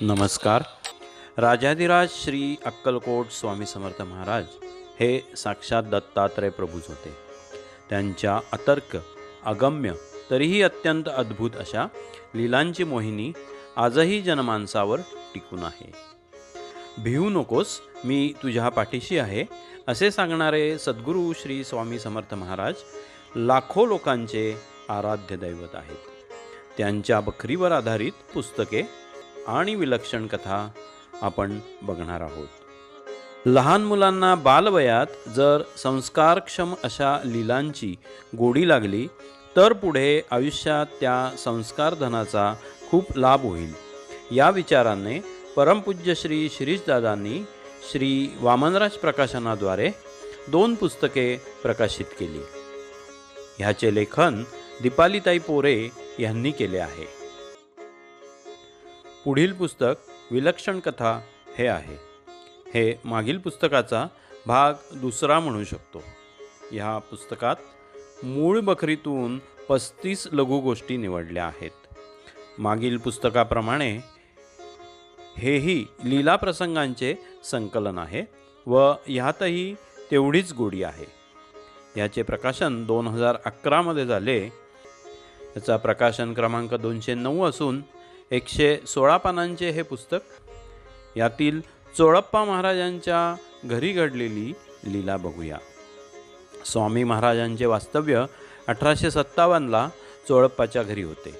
नमस्कार. राजाधिराज श्री अक्कलकोट स्वामी समर्थ महाराज हे साक्षात दत्तात्रय प्रभूज होते. त्यांच्या अतर्क अगम्य तरीही अत्यंत अद्भुत अशा लीलांची मोहिनी आजही जनमानसावर टिकून आहे. भिवू नकोस मी तुझ्या पाठीशी आहे असे सांगणारे सद्गुरू श्री स्वामी समर्थ महाराज लाखो लोकांचे आराध्य दैवत आहेत. त्यांच्या बखरीवर आधारित पुस्तके आणि विलक्षण कथा आपण बघणार आहोत. लहान मुलांना बालवयात जर संस्कारक्षम अशा लीलांची गोडी लागली तर पुढे आयुष्यात त्या संस्कारधनाचा खूप लाभ होईल. या विचाराने परमपूज्य श्री शिरीषदादांनी श्री वामनराज प्रकाशनाद्वारे दोन पुस्तके प्रकाशित केली. ह्याचे लेखन दीपालीताई पोरे यांनी केले आहे. पुढील पुस्तक विलक्षण कथा हे आहे. हे मागील पुस्तकाचा भाग दुसरा म्हणू शकतो. ह्या पुस्तकात मूळ बखरीतून पस्तीस लघुगोष्टी निवडल्या आहेत. मागील पुस्तकाप्रमाणे हेही लीला प्रसंगांचे संकलन आहे व ह्यातही तेवढीच गोडी आहे. याचे प्रकाशन दोन हजार अकरामध्ये झाले. याचा प्रकाशन क्रमांक दोनशे नऊ असून एकशे सोळा पानांचे हे पुस्तक. यातील चोळप्पा महाराजांच्या घरी घडलेली लीला बघूया. स्वामी महाराजांचे वास्तव्य अठराशे सत्तावन्नला चोळप्पाच्या घरी होते.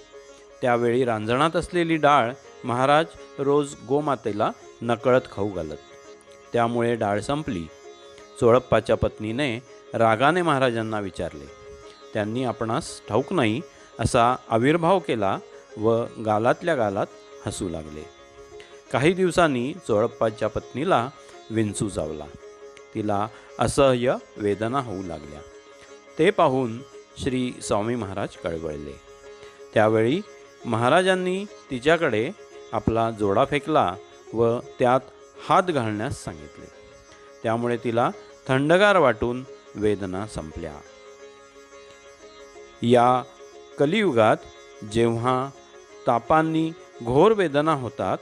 त्यावेळी रांजणात असलेली डाळ महाराज रोज गोमातेला नकळत खाऊ घालत. त्यामुळे डाळ संपली. चोळप्पाच्या पत्नीने रागाने महाराजांना विचारले त्यांनी आपणास ठाऊक नाही असा आविर्भाव केला व गालातल्या गालात हसू लागले. काही दिवसांनी चोळप्पाच्या पत्नीला विंचू चावला तिला असह्य वेदना होऊ लागल्या. ते पाहून श्री स्वामी महाराज कळवळले. त्यावेळी महाराजांनी तिच्याकडे आपला जोडा फेकला व त्यात हात घालण्यास सांगितले. त्यामुळे तिला थंडगार वाटून वेदना संपल्या. या कलियुगात जेव्हा तापांनी घोर वेदना होतात.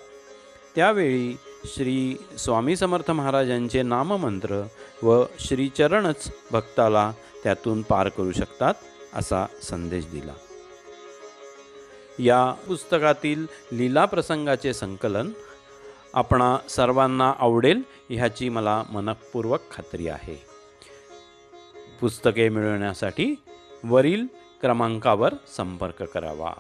त्यावेळी श्री स्वामी समर्थ महाराजांचे नाममंत्र व श्रीचरणच भक्ताला त्यातून पार करू शकतात असा संदेश दिला. या पुस्तकातील लीला प्रसंगाचे संकलन आपणा सर्वांना आवडेल ह्याची मला मनपूर्वक खात्री आहे. पुस्तके मिळवण्यासाठी वरील क्रमांकावर संपर्क करावा.